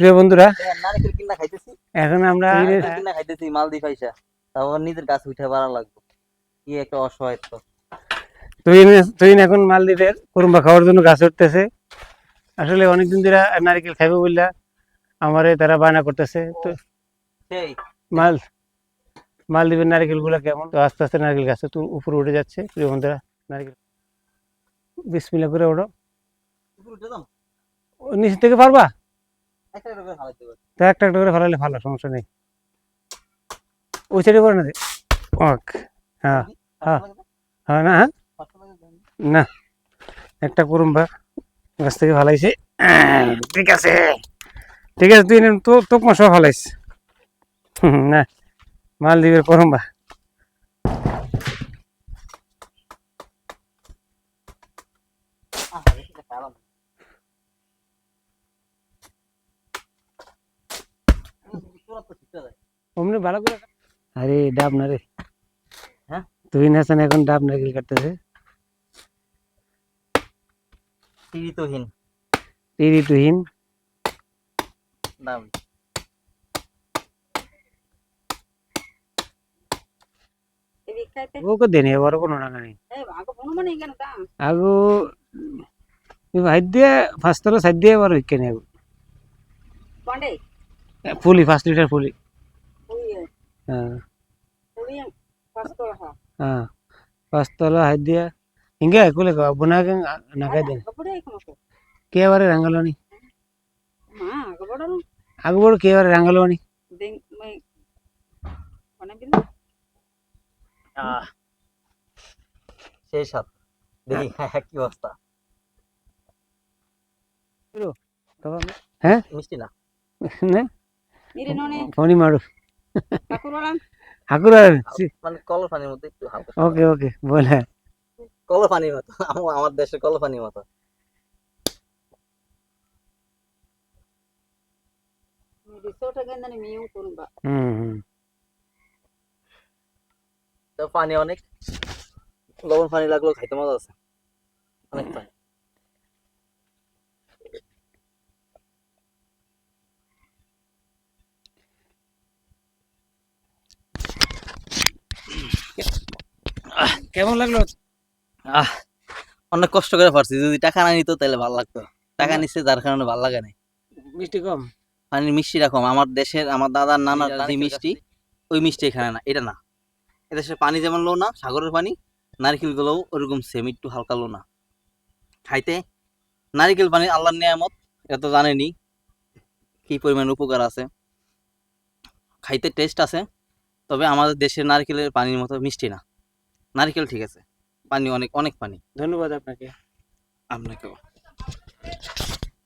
প্রিয় বন্ধুরা এখন আমরা কিনা খাইতেছি মালদি পয়সা তারপর নিজের গাছ উঠে বাড়া লাগবে। কি একটা অসহায় তো তুহিন এখন মালদ্বীপের কুরুম্বা খাওয়ার জন্য গাছ উঠতেছে। আসলে অনেকদিন ধরে নারকেল খাইবে বললা আমারে তারা বায়না করতেছে। তো মাল মালদ্বীপের নারকেলগুলা কেমন? তো আস্তে আস্তে নারকেল গাছ তো উপরে উঠে যাচ্ছে। প্রিয় বন্ধুরা নারকেল বিসমিল্লা করে ওঠো নিচে থেকে পারবা? তো একটা একটা করে ফেলালে ভালো সমস্যা নেই। ওই সাইডে করে না ওকে হ্যাঁ হ্যাঁ। হ্যাঁ না হ্যাঁ? না একটা কুরুম্বা গাছ থেকে ফালাইছে। ঠিক আছে ঠিক আছে তুই তো তোক মাসও ফালাইস হুম, না মালদ্বীপের কুরুম্বা অমনি ভালো করে আরে ডাব না রে। হ্যাঁ? তুই নাসান এখন ডাব নারকেল কাটতেছে। টিরিতহীন টিরিতহীন ডাব ఓకే దేని ఎవరు కూడా ఉండగాని అగు ఇవి సద్య ఫస్ట్లో సద్య ఎవరు ఇక్కనే ಸದ್ಯ ಬರೋ ಇಕ್ಕೇನೆ ಅವು ಫುಲಿ ಫಸ್ಟ್ ಲೀಟರ್ ಫುಲಿ ಹಾ ಹಾ ಫಸ್ಟ್ ತಲ ಹದ್ದೆ ಹಿಂಗೆ ಕುಲಿ ಬುನಾಗ ನಗದೇನೆ ಕೇವರೆ ರಂಗಲೋನಿ ಆಗಬೋಡು ಕೇವರೆ ರಂಗಲೋನಿ সেই সাত দেখি কি অবস্থা হ্যাঁ মিষ্টি না ফোনই মারো। হাকুর মানে কলো মতো একটু হালকা ওকে ওকে মতো আমার দেশে কলো মতো। পানি অনেক। লবণ পানি লাগল খাইতে মজা আছে। অনেক পানি। কেমন লাগল? আহ অনেক কষ্ট করে পারছি। যদি টাকা না নিত তাহলে ভালো লাগতো। টাকা নিচ্ছে যার কারণে ভালো লাগে না মিষ্টি কম? পানির মিষ্টি রকম আমার দেশের আমার দাদার নানার যে মিষ্টি ওই মিষ্টি এখানে না এটা না। এদেশের পানি যেমন লো না সাগরের পানি নারকেল গুলোও ওরকম সেম একটু হালকা লো না। খাইতে নারকেল পানি আল্লাহর নিয়ামত এটা তো জানেনি কি পরিমাণ উপকার আছে। খাইতে টেস্ট আছে তবে আমাদের দেশের নারকেলের পানির মতো মিষ্টি না। নারকেল ঠিক আছে। পানি অনেক অনেক পানি। ধন্যবাদ আপনাকে। আপনাকেও।